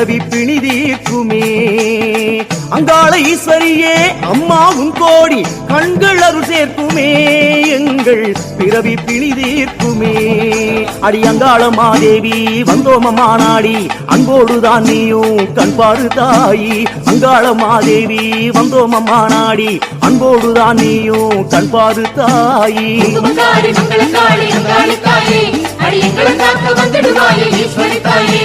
பிறவி பிணி தீர்க்குமே அங்காள ஈஸ்வரியே அம்மாவும் கோடி கண்கள் அருள் சேர்க்குமே. எங்கள் பிறவி பிணி தீர்க்குமே அடி அங்காள மாதேவி வந்தோம மாநாடி அன்போடுதான் நீயும் கண்பாடு தாயி. அங்காள மாதேவி வந்தோம மாநாடி அன்போடுதான் நீயும் கண்பாடு தாயி. அடி எங்களை காக்க வந்துடுவாயே ஈஸ்வரி தாயே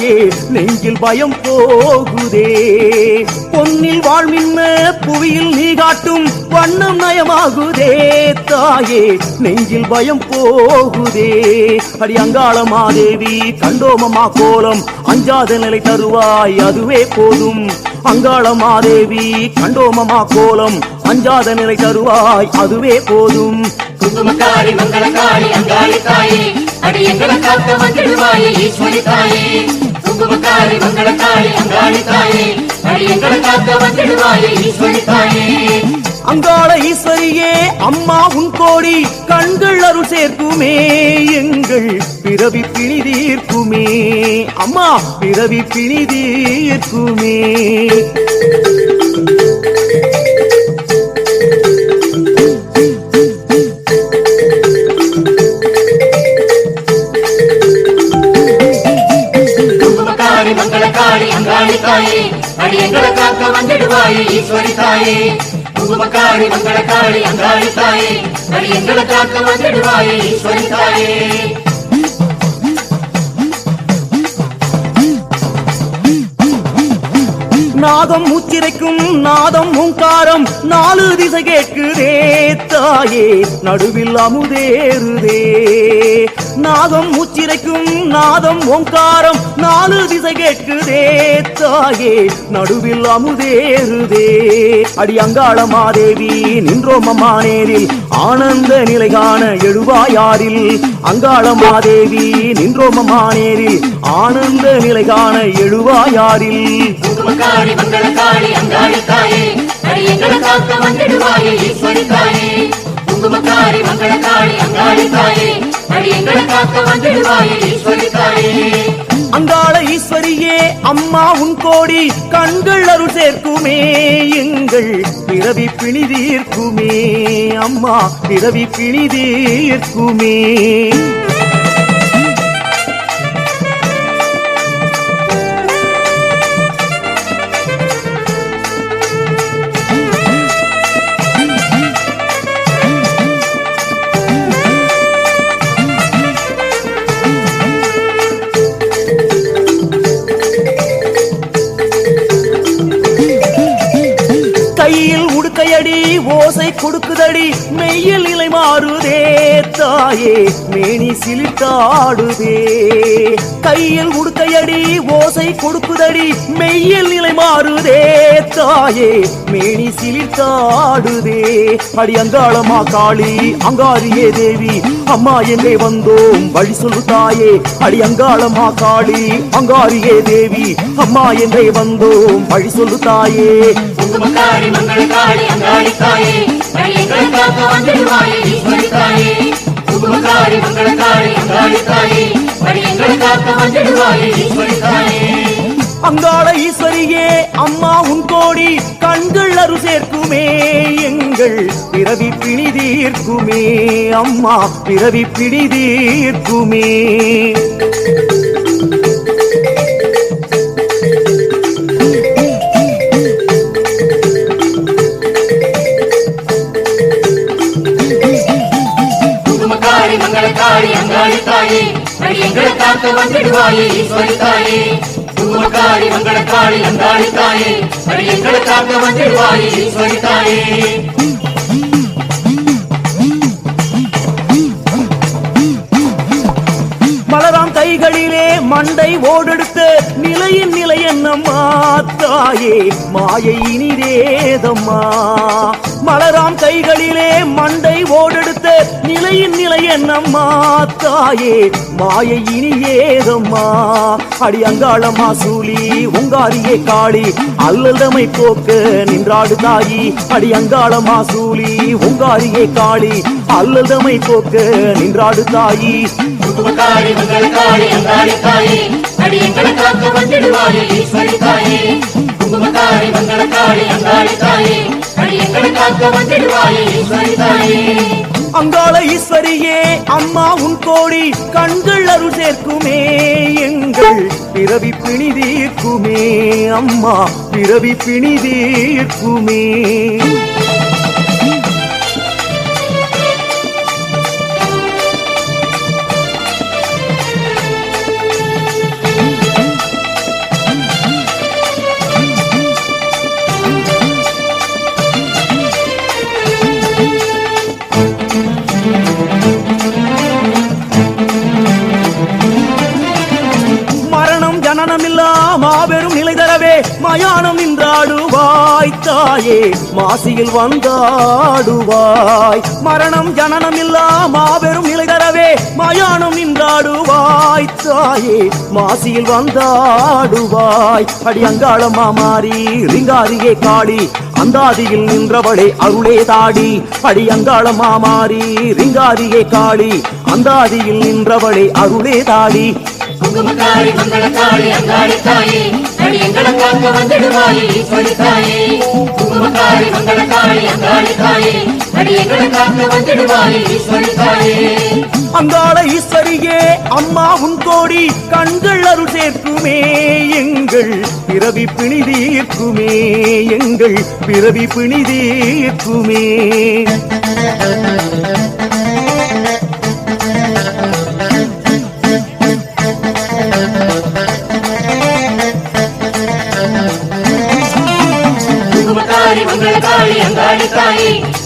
தாயே நெஞ்சில் பயம் போகுதே. பொன்னில் வாழ்மின்ன புவியில் நீ காட்டும் வண்ணம் நயமாகுதே. தாயே நெஞ்சில் பயம் போகுதே. அடி அங்காள மாதேவி கண்டோமமா கோலம் அஞ்சாத நிலை தருவாய் அதுவே போதும். அங்காள மாதேவி கண்டோமமா கோலம் அஞ்சாத நிலை தருவாய் அதுவே போதும். குங்குமக்காரி மங்களக்காரி அங்காளி தாயே அடி எங்களை காக்க வந்துடுவாயே ஈஸ்வரி தாயே குங்குமக்காரி மங்களக்காரி அங்காளி தாயே அடி எங்களை காக்க வந்துடுவாயே ஈஸ்வரி தாயே அங்காள ஈஸ்வரியே அம்மா உன் கோடி கண்கள் அருள் சேர்க்குமே. எங்கள் பிறவி பிணி தீர்க்குமே. அம்மா பிறவி பிணி தாயே அடி காக்க வந்துடுவாயே ஈஸ்வரி தாயே. குங்குமக்காரி அங்காளி தாயே காக்க ஈஸ்வரி தாயே. நாதம் உச்சிரைக்கும் நாதம் ஓங்காரம் நாலு திசை கேட்குதே தாயே. நடுவில் அமுதேறுதே. நாதம் மூச்சிரைக்கும் நாதம் ஓங்காரம் நாலு திசை கேட்குதே தாயே நடுவில் அமுதேறுதே. அடி அங்காள மாதேவி நின்றோம் அம்மா நேரில் ஆனந்த நிலை காண எழுவாயாரில். அங்காள மாதேவி நின்றோம் அம்மா நேரில் ஆனந்த நிலை காண எழுவாயாரில். குங்குமக்காரி மங்களக்காளி அங்காளி தாயே அடி எங்களை காக்க வந்திடுவா மங்களக்காளி தாயே அடி காக்க வந்துடுவாயே ஈஸ்வரி தாயே அங்காள ஈஸ்வரியே அம்மா உன் கோடி கண்கள் அருள் சேர்க்குமே எங்கள் பிறவி பிணி தீர்க்குமே அம்மா பிறவி பிணி ஓசை கொடுக்குதடி மெய்யில் நிலை மாறுதே தாயே மேனி சிலிட்டாடுதே கையில் உடுக்கையடி ஓசை கொடுக்குதடி மெய்யில் நிலை மாறுதே தாயே மேனி சிலிட்டாடுதே அடி அங்காளமா காளி அங்காரியே தேவி அம்மா எங்கே வந்தோம் வழி சொல்லு தாயே. அடி அங்காளமா காளி அங்காரியே தேவி அம்மா எங்கே வந்தோம் வழி சொல்லு தாயே. குங்குமக்காரி மங்களக்காளி தாயே அடி காக்க வந்துடுவாயே ஈஸ்வரி தாயே தாயே காக்க வந்துடுவாயே ஈஸ்வரி தாயே அங்காள ஈஸ்வரியே அம்மா உன் கோடி கண்கள் அரு சேர்க்குமே எங்கள் பிறவி பிணி தீர்க்குமே அம்மா பிறவி பிணி தாயே அடி எங்களை காக்க வந்துடுவாயே ஈஸ்வரி தாயே குங்குமக்காரி மங்களக்காரி அங்காளி தாயே அடி எங்களை காக்க வந்துடுவாயே ஈஸ்வரி தாயே மலராம் கைகளிலே மண்டை ஓடெடுத்த நிலையின் நிலை என்னம்மா தாயே. மாயை இனிதேதம்மா மலராம் கைகளிலே மண்டை ஓடெடுத்த நிலையின் நிலை என்னம்மா தாயே? மாயை ஏதம்மா அடி அங்காளம்மா சூலி உங்காரியே காளி அல்லதமை போக்க நின்றாடு தாயி. அடி அங்காளம்மா சூலி உங்காரியே காளி அல்லதமை போக்க நின்றாடு தாயி. உமக்காரி மங்கள காளி அங்காளி தாயே அடியங்களை காக்க வந்திடுவாயே ஈஸ்வரி தாயே உமக்காரி மங்கள காளி அங்காளி தாயே அடியங்களை காக்க வந்திடுவாயே ஈஸ்வரி தாயே அங்காள ஈஸ்வரியே அம்மா உன் கோடி கண்கள் அருள் சேர்க்குமே. எங்கள் பிறவி பிணி தீர்க்குமே அம்மா பிறவி பிணி தீர்க்குமே. தாயே மாசியில் வந்தாடுவாய். மரணம் ஜனனம் இல்லா மாபெரும் நிலை தரவே மயானம் நின்றாடுவாய். தாயே மாசியில் வந்தாடுவாய். அடி அங்காளம்மா மாறி ரிங்காரியே காளி அந்தாதியில் நின்றவளே அருளே தாடி. அடி அங்காளம்மா மாறி ரிங்காரியே காளி அந்தாதியில் நின்றவளே அருளே தாடி. குங்குமக்காரி மங்களக்காரி அங்காடி தாயே அடி எங்களை காக்க வந்துடுவாயே ஈஸ்வரி தாயே குங்குமக்காரி மங்களக்காரி அங்காடி தாயே அடி எங்களை காக்க வந்துடுவாயே ஈஸ்வரி தாயே அங்காள ஈஸ்வரியே அம்மா உன் கோடி கண்கள் அருள் சேர்க்குமே. எங்கள் பிறவி பிணி தீர்க்குமே. எங்கள் பிறவி பிணி தீர்க்குமே.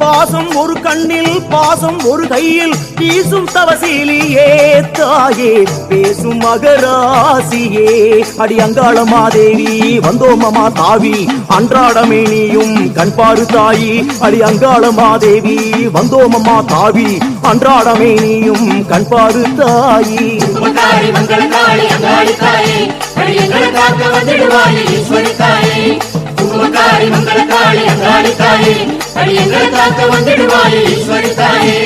பாசம் ஒரு கண்ணில் பாசம் ஒரு கையில். வீசும் தவசீலியே தாயே பேசும் மகராசியே. அடி அங்காளமா தேவி வந்தோமமா தாவி. அன்றாடமே நீயும் கண்பாடு தாயி. அடி அங்காளமா தேவி வந்தோமமா தாவி. அன்றாடமே நீயும் கண்பாடு தாயி. குங்குமக்காரி மங்களக்காரி அங்காளி தாயே அடி எங்களை காக்க வந்துடுவாயே ஈஸ்வரி தாயே குங்குமக்காரி மங்களக்காரி அங்காளி தாயே அடி எங்களை காக்க வந்துடுவாயே ஈஸ்வரி தாயே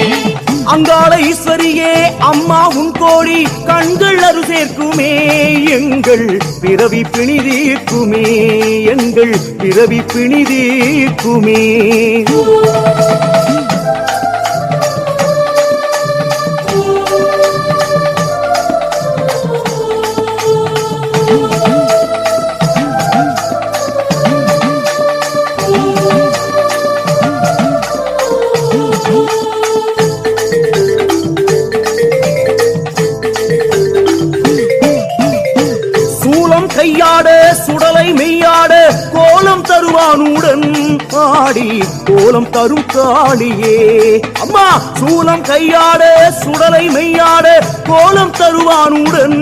அங்காள ஈஸ்வரியே அம்மா உன் கோடி கண்கள் அரு சேர்க்குமே. எங்கள் பிறவி பிணி தீர்க்குமே. எங்கள் பிறவி பிணி கோலம் தருவானுடன் ஆடி கோலம் தரும் காளியே. அம்மா சூலம் கையாட சுடலை மெய்யாட கோலம் தருவானுடன்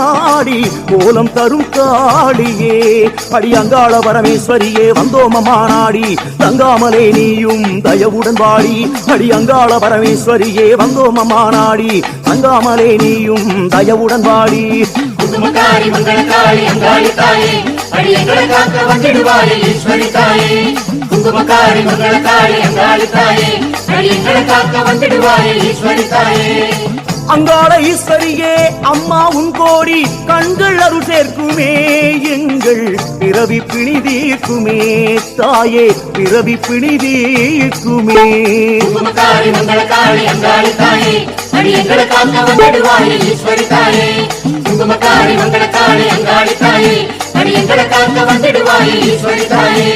ஆடி கோலம் தரும் காளியே. அடி அங்காள பரமேஸ்வரியே வந்தோமமா நாடி தங்காமலே நீயும் தயவுடன் வாடி அடி அங்காள பரமேஸ்வரியே வந்தோமமா நாடி தங்காமலே நீயும் தயவுடன் வாடி குங்குமக்காரி மங்களக்காளி அங்காளி தாயே. அடி எங்களை காக்க வந்திடுவாயே ஈஸ்வரி தாயே. குங்குமக்காரி மங்களக்காளி அங்காளி தாயே. அடி எங்களை காக்க வந்திடுவாயே ஈஸ்வரி தாயே. அங்காள ஈஸ்வரியே அம்மா உன் கோடி கண்கள் அருள் சேர்க்குமே எங்கள் பிறவி பிணி தீர்க்குமே தாயே பிறவி பிணி தீர்க்குமே. அங்காளி தாயே. அடி எங்களை காக்க வந்திடுவாயே ஈஸ்வரி தாயே குங்குமக்காரி மங்களக்காளி அங்காளி தாயே. அடி எங்களை காக்க வந்திடுவாயே. ஈஸ்வரி தாயே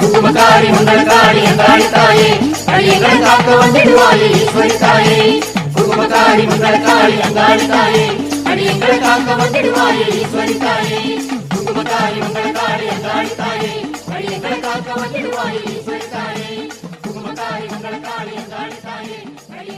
குங்குமக்காரி மங்களக்காளி அங்காளி தாயே. அடி எங்களை காக்க வந்திடுவாயே. ஈஸ்வரி தாயே குங்குமக்காரி மங்களக்காளி அங்காளி தாயே. அடி காக்க வந்திடுவாயே. ஈஸ்வரி தாயே குங்குமக்காரி மங்களக்காளி அங்காளி தாயே. அடி காக்க வந்திடுவாயே. ஈஸ்வரி தாயே குங்குமக்காரி மங்களக்காளி அங்காளி தாயே. அடி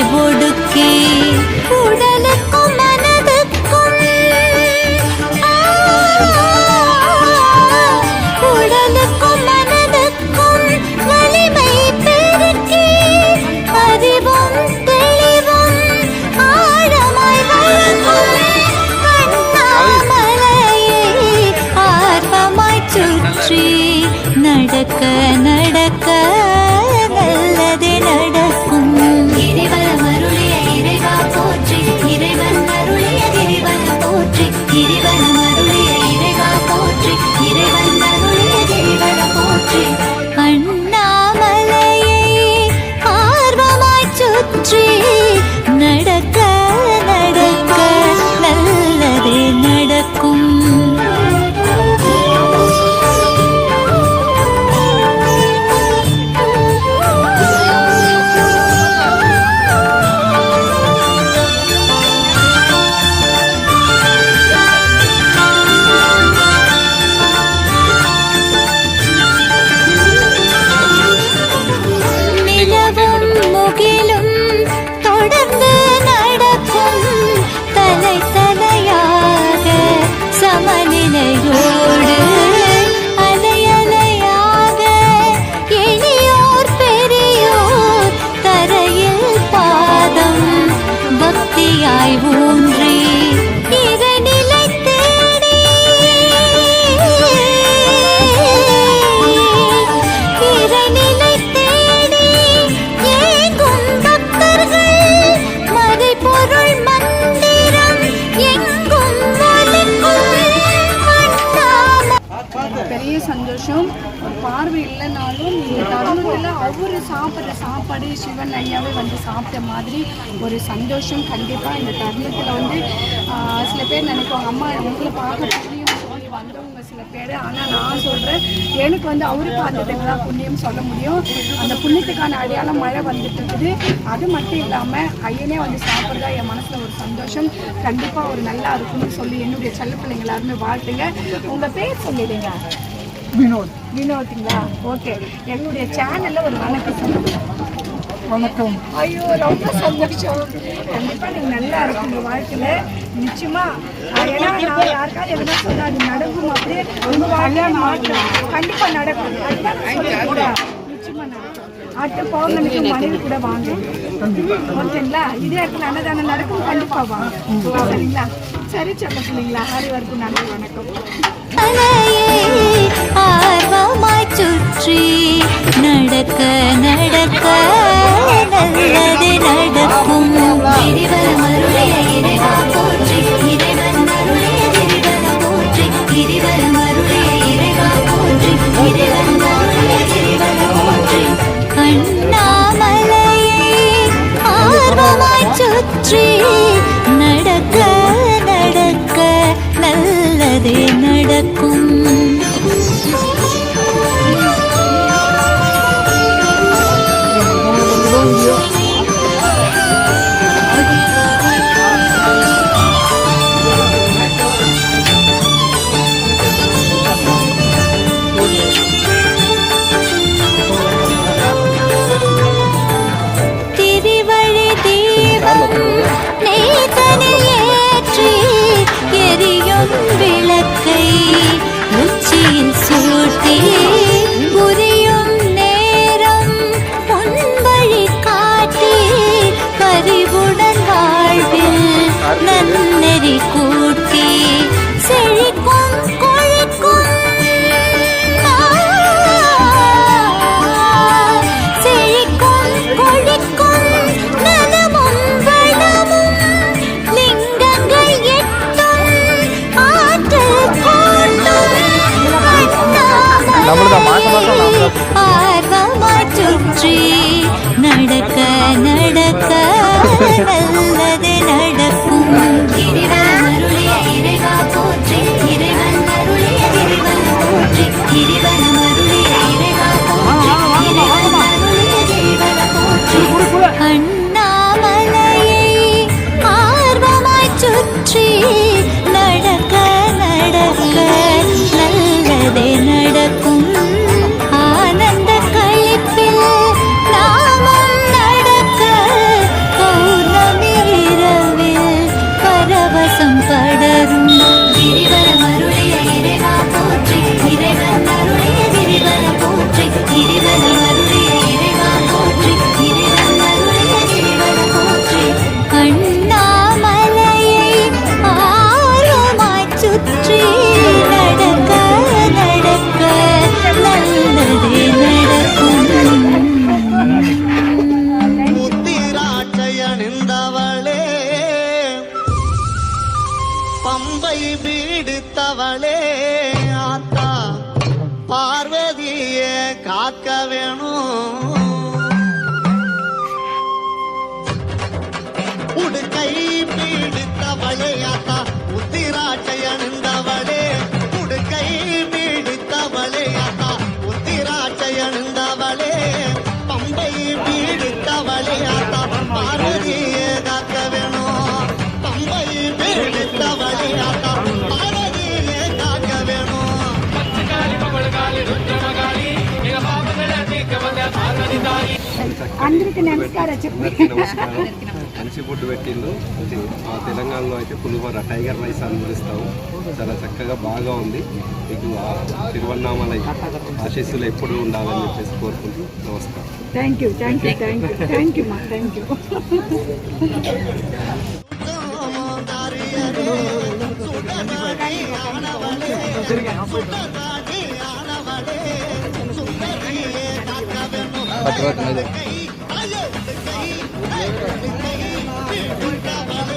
ஒடுக்கி. உடலுக்கு பார்வை இல்லைனாலும் நீங்கள் தருணத்தில் அவர் சாப்பிட்ற சாப்பாடு சிவன் ஐயாவே வந்து சாப்பிட்ட மாதிரி ஒரு சந்தோஷம். கண்டிப்பாக இந்த தருணத்தில் வந்து சில பேர் நினைப்பாங்க அம்மா உங்களை பார்க்க புண்ணியம் சொல்லி வந்தவங்க சில பேர். ஆனால் நான் சொல்கிறேன் எனக்கு வந்து அவருக்கு பார்த்ததுக்கு தான் புண்ணியம் சொல்ல முடியும். அந்த புண்ணியத்துக்கான அடையாளம் மழை வந்துட்டு இருக்குது அது மட்டும் இல்லாமல் ஐயனே வந்து சாப்பிட்றதா என் மனசில் ஒரு சந்தோஷம். கண்டிப்பாக ஒரு நல்லா இருக்கும்னு சொல்லி என்னுடைய செல்ல பிள்ளைங்க எல்லாருமே வாழ்த்துங்க. உங்கள் பேர் சொல்லிடுங்க. வினோத். வினோத்துங்களா? ஓகே. என்னுடைய சேனலில் ஒரு வணக்கம் சொல்லுங்க வணக்கம். ஐயோ ரொம்ப சந்தோஷம். கண்டிப்பா நீங்க நல்லா இருக்கும் உங்க வாழ்க்கையில. நிச்சயமா. ஆஹ் ஏன்னா நான் யாருக்காவது எதுனா சொன்னா அது நடக்கும். அப்படியே உங்க வாழ்க்கையில மாற்றம். கண்டிப்பா நடக்கும். அதுதான் நான் சொல்றேன். நிச்சயமா நடக்கும். அடுத்த பௌர்ணமிக்கு மனைவி கூட வாங்க ஓகேங்களா? இதே இடத்துல அன்னதானம் நடக்கும். கண்டிப்பா வாங்க சரிங்களா? சரி சொல்ல சொல்லுங்களா ஹரி வரைக்கும் நன்றி வணக்கம். சுற்றி நடக்க நடக்க நல்லது நடக்கும். பம்பை பீடித்தவளே ஆத்தா பார்வதியே காக்க வேணும். உடுக்கை பீடித்தவளே ஆத்தா முத்திராட்சையணிந்தவளே అందరికి నమస్కారం చెప్పండి మంచి ఫుడ్ పెట్టిండు. మా తెలంగాణలో అయితే పులిహోర టైగర్ రైస్ అనుభవిస్తాము చాలా చక్కగా బాగా ఉంది. మీకు తిరువన్నామల ఆశీస్సులు ఎప్పుడు ఉండాలని చెప్పేసి కోరుకుంటూ నమస్కారం. Thank you thank you thank you thank you మా థ్యాంక్ యూ ஆனவளே சுந்தரியே காக்க வேணும்